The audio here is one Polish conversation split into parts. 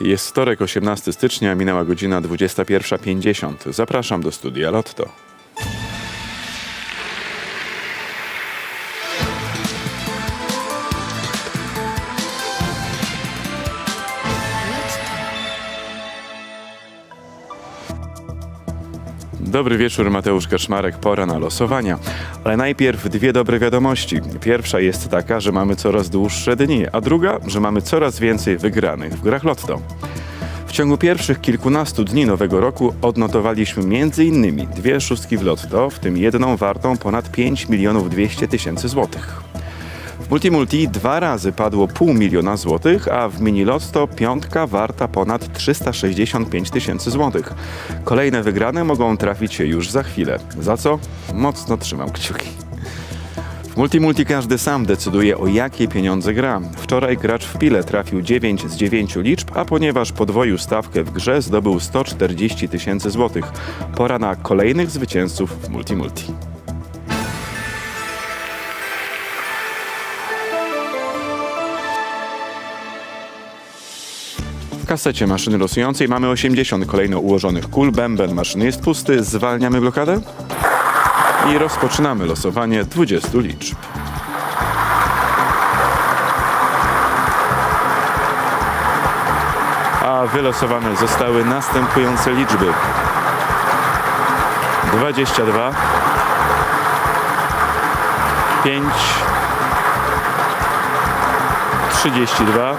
Jest wtorek, 18 stycznia, minęła godzina 21.50. Zapraszam do studia Lotto. Dobry wieczór, Mateusz Kaczmarek, pora na losowania. Ale najpierw dwie dobre wiadomości. Pierwsza jest taka, że mamy coraz dłuższe dni, a druga, że mamy coraz więcej wygranych w grach Lotto. W ciągu pierwszych kilkunastu dni nowego roku odnotowaliśmy m.in. dwie szóstki w Lotto, w tym jedną wartą ponad 5 milionów 200 tysięcy złotych. Multimulti dwa razy padło pół miliona złotych, a w Mini Lotto piątka warta ponad 365 tysięcy złotych. Kolejne wygrane mogą trafić się już za chwilę. Za co? Mocno trzymam kciuki. W Multimulti każdy sam decyduje o jakie pieniądze gra. Wczoraj gracz w pile trafił 9 z 9 liczb, a ponieważ podwoił stawkę w grze zdobył 140 tysięcy złotych. Pora na kolejnych zwycięzców w Multimulti. Kasecie maszyny losującej mamy 80 kolejno ułożonych kul. Bęben maszyny jest pusty. Zwalniamy blokadę i rozpoczynamy losowanie 20 liczb. A wylosowane zostały następujące liczby: 22, 5, 32,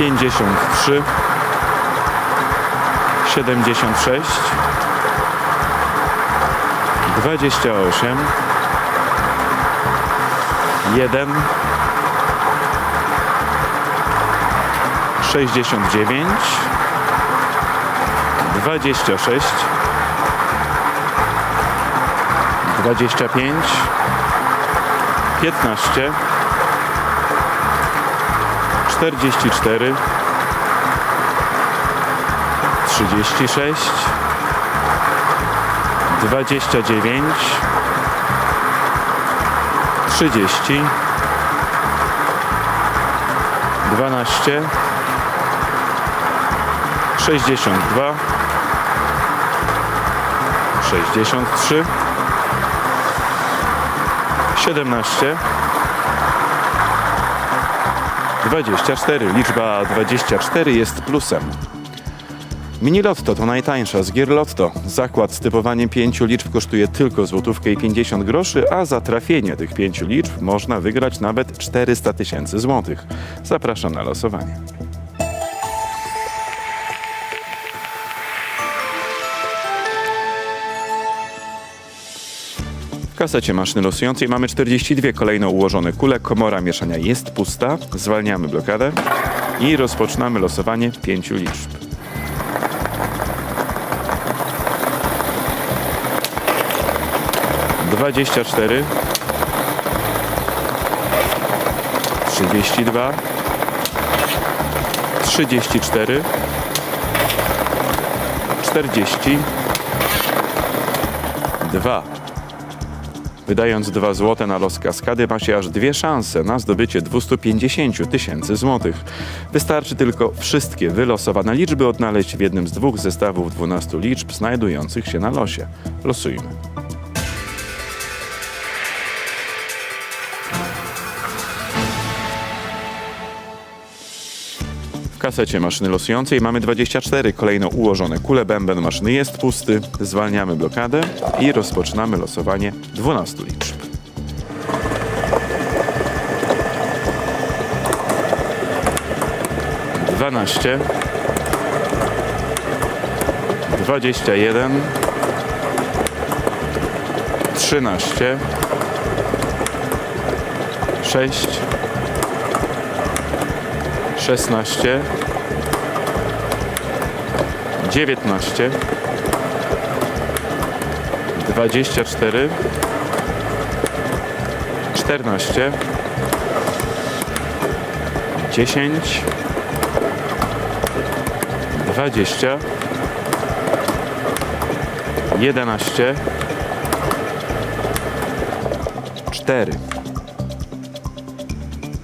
53, 76, 28, 1, 69, 26, 25, 15, 44 36 29 30 12 62 63 17 24. Liczba 24 jest plusem. Mini Lotto to najtańsza z gier Lotto. Zakład z typowaniem pięciu liczb kosztuje tylko złotówkę i 50 groszy, a za trafienie tych pięciu liczb można wygrać nawet 400 tysięcy złotych. Zapraszam na losowanie. Kasecie maszyny losującej mamy 42 kolejno ułożone kule. Komora mieszania jest pusta. Zwalniamy blokadę i rozpoczynamy losowanie pięciu liczb. Dwadzieścia cztery, trzydzieści dwa, trzydzieści cztery, czterdzieści dwa. Wydając 2 zł na los kaskady macie aż dwie szanse na zdobycie 250 tysięcy złotych. Wystarczy tylko wszystkie wylosowane liczby odnaleźć w jednym z dwóch zestawów 12 liczb znajdujących się na losie. Losujmy. Kasecie maszyny losującej mamy 24 kolejno ułożone kule. Bęben maszyny jest pusty. Zwalniamy blokadę i rozpoczynamy losowanie 12 liczb. Dwanaście, dwadzieścia jeden, trzynaście, sześć, szesnaście, dziewiętnaście, dwadzieścia cztery, czternaście, dziesięć, dwadzieścia, jedenaście, cztery.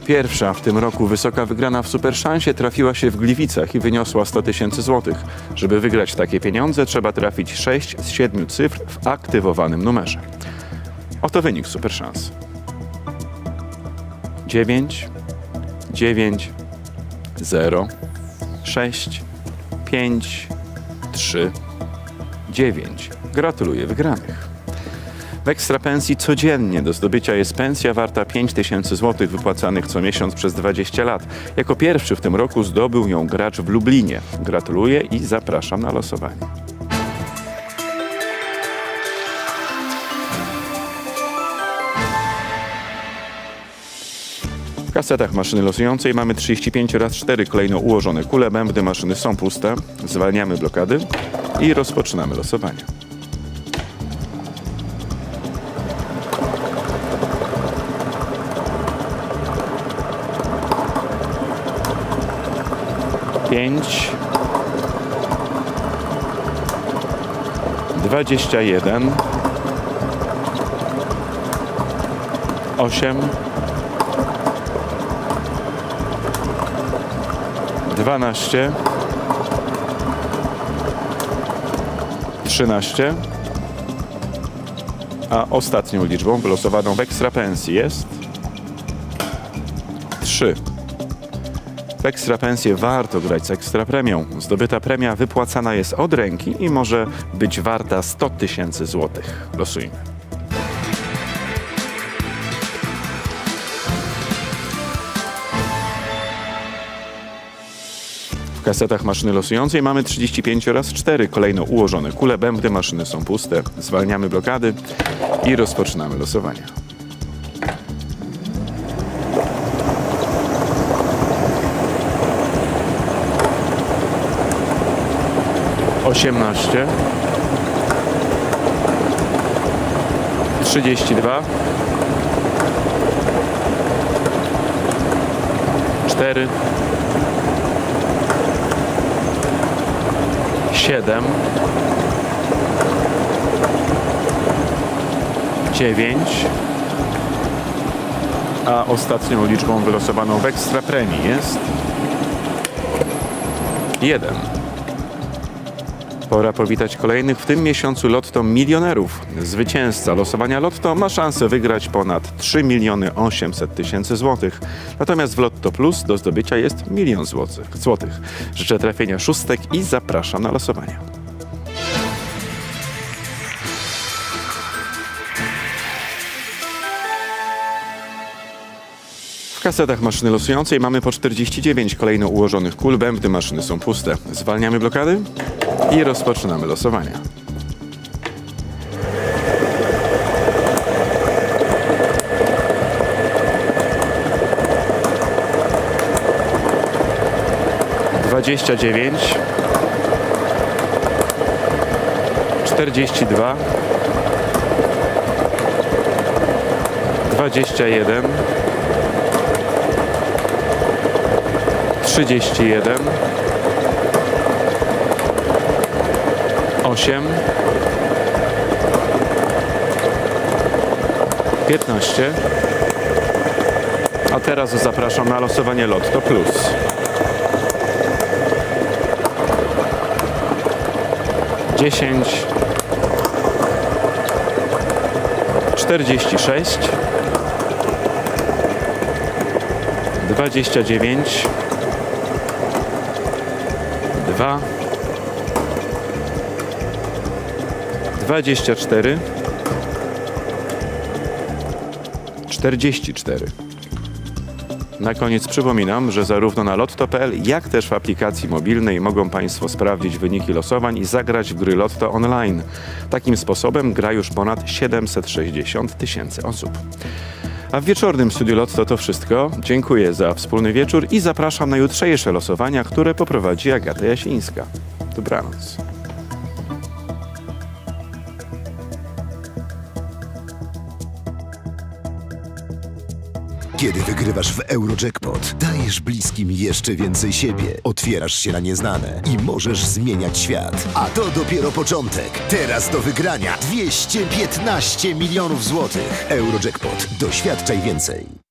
Pierwsza w tym roku wysoka wygrana w Superszansie trafiła się w Gliwicach i wyniosła 100 tysięcy złotych. Żeby wygrać takie pieniądze, trzeba trafić 6 z 7 cyfr w aktywowanym numerze. Oto wynik Superszans. 9, 9, 0, 6, 5, 3, 9. Gratuluję wygranych. W ekstra pensji codziennie do zdobycia jest pensja warta 5 tysięcy złotych wypłacanych co miesiąc przez 20 lat. Jako pierwszy w tym roku zdobył ją gracz w Lublinie. Gratuluję i zapraszam na losowanie. W kasetach maszyny losującej mamy 35 raz 4 kolejno ułożone kule, bębny maszyny są puste. Zwalniamy blokady i rozpoczynamy losowanie. Pięć. Dwadzieścia jeden. Osiem. Dwanaście. Trzynaście. A ostatnią liczbą wylosowaną w ekstra pensji jest 3. W ekstrapensję warto grać z ekstrapremią. Zdobyta premia wypłacana jest od ręki i może być warta 100 tysięcy złotych. Losujmy. W kasetach maszyny losującej mamy 35 oraz 4 kolejno ułożone kule, bębny maszyny są puste. Zwalniamy blokady i rozpoczynamy losowanie. 18 32 4 7 9 a ostatnią liczbą wylosowaną w ekstra premii jest 1 Pora powitać kolejnych w tym miesiącu Lotto milionerów. Zwycięzca losowania Lotto ma szansę wygrać ponad 3 miliony 800 tysięcy złotych. Natomiast w Lotto Plus do zdobycia jest milion złotych. Życzę trafienia szóstek i zapraszam na losowanie. Kasetach maszyny losującej mamy po 49 kolejno ułożonych kul, bębny maszyny są puste. Zwalniamy blokady i rozpoczynamy losowanie. Dwadzieścia dziewięć, czterdzieści dwa, dwadzieścia jeden, trzydzieści jeden. 8 15 A teraz zapraszam na losowanie Lotto Plus. Dziesięć, czterdzieści sześć, dwadzieścia dziewięć, dwa. 24 44 Na koniec przypominam, że zarówno na lotto.pl, jak też w aplikacji mobilnej mogą Państwo sprawdzić wyniki losowań i zagrać w gry Lotto online. Takim sposobem gra już ponad 760 tysięcy osób. A w wieczornym studiu Lotto to wszystko. Dziękuję za wspólny wieczór i zapraszam na jutrzejsze losowania, które poprowadzi Agata Jasińska. Dobranoc. Wygrywasz w Eurojackpot, dajesz bliskim jeszcze więcej siebie, otwierasz się na nieznane i możesz zmieniać świat. A to dopiero początek. Teraz do wygrania 215 milionów złotych. Eurojackpot. Doświadczaj więcej.